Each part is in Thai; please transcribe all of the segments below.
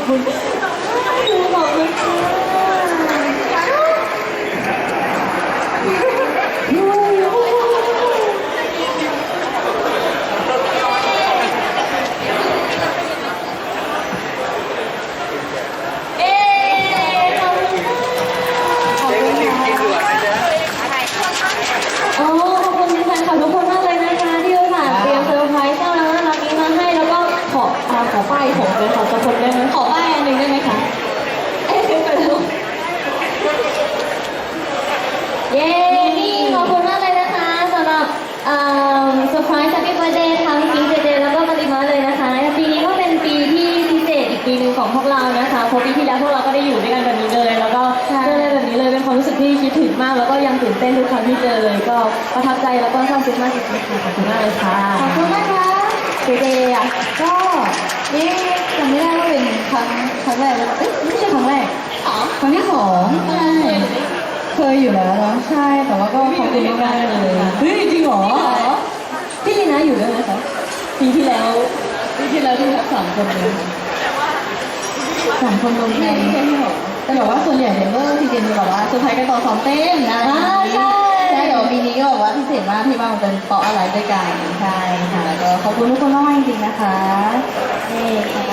ดบุญขอบคุณค่ะเอ๊ะขอบคุณค่ะขอบคุณค่ะโอ้ขอบคุณแฟนคลับทุกคน ป้ายผมเลยขอสักคนได้ไหมขอป้ายอันหนึ่งได้ไหมคะ เอ๊ะเดี๋ยวก่อนนะเย้ นี่ขอบคุณมากเลยนะคะสำหรับเอ่อเซอร์ไพรส์ Happy Birthday ทั้งพิงเจเจแล้วก็ปฏิมาเลยนะคะ ปีนี้ก็เป็นปีที่พิเศษอีกปีหนึ่งของพวกเรานะคะเพราะปีที่แล้วพวกเราก็ได้อยู่ด้วยกันแบบนี้เลย แล้วก็เจอเลยแบบนี้เลย เป็นความรู้สึกที่คิดถึงมาก แล้วก็ยังตื่นเต้นทุกครั้งที่เจอเลย ก็ประทับใจแล้วก็ชอบซิกมากจริงๆค่ะขอบคุณมากเลยค่ะ ขอบคุณนะคะ เจเจอะก็นี่จำไม่ได้ว่าเป็นครั้งครั้งแรกแล้วเอ๊ะไม่ใช่ครั้งแรกอ๋อครั้งที่สองใช่เคยอยู่แล้วเนาะใช่แต่ว่าก็ขอบคุณมากๆเลยเฮ้ยจริงเหรอพี่ลีนะอยู่ด้วยไหมคะปีที่แล้วปีที่แล้วที่ทักสามคนเลยสามคนรวมกันแต่แบบว่าส่วนใหญ่เนี่ยก็ทีเจนจะแบบว่าเซอร์ไพรส์กันตอนซ้อมเต้นนะใช่ เป็นเปาะอะไรด้วยกันใช่ค่ะแล้วก็ขอบคุณทุกคนมากๆจริงๆนะคะนี่ค่ะ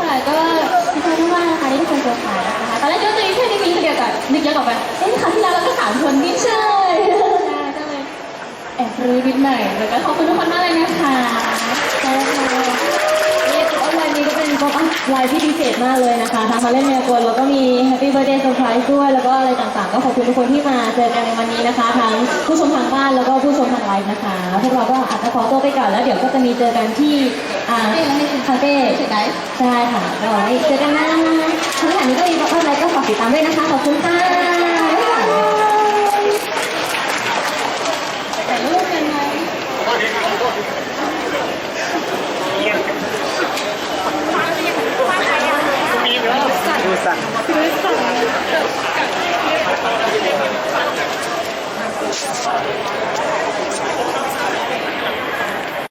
ค่ะก็ขอบคุณมากนะคะที่ทุกคนเซอร์ไพรส์นะคะตอนแรกก็จะมีแค่นี้มีคนเดียวก่อนนึกย้อนกลับไปเอ๊ะคราวที่แล้วเราก็สามคนนี่ใช่ใช่ก็เลยแอบรู้นิดหน่อยแล้วก็ขอบคุณทุกคนมากเลยนะคะ ที่พิเศษมากเลยนะคะทั้งมาเล่นเมลกลแล้วก็มีแฮปปี้เบอร์เดย์เซอร์ไพรส์ด้วย แล้วก็อะไรต่างๆ ก็ขอบคุณทุกคนที่มาเจอกันในวันนี้นะคะ ทั้งผู้ชมทางบ้านแล้วก็ผู้ชมทางไลฟ์นะคะ พวกเราก็อาจจะขอตัวไปก่อนแล้วเดี๋ยวก็จะมีเจอกันที่อ่าคาเฟ่ใช่ไหมใช่ค่ะก็ไว้เจอกันนะทั้งหมดนี้ก็มีป๊อปอัพไลน์ก็ฝากติดตามด้วยนะคะ ขอบคุณค่ะ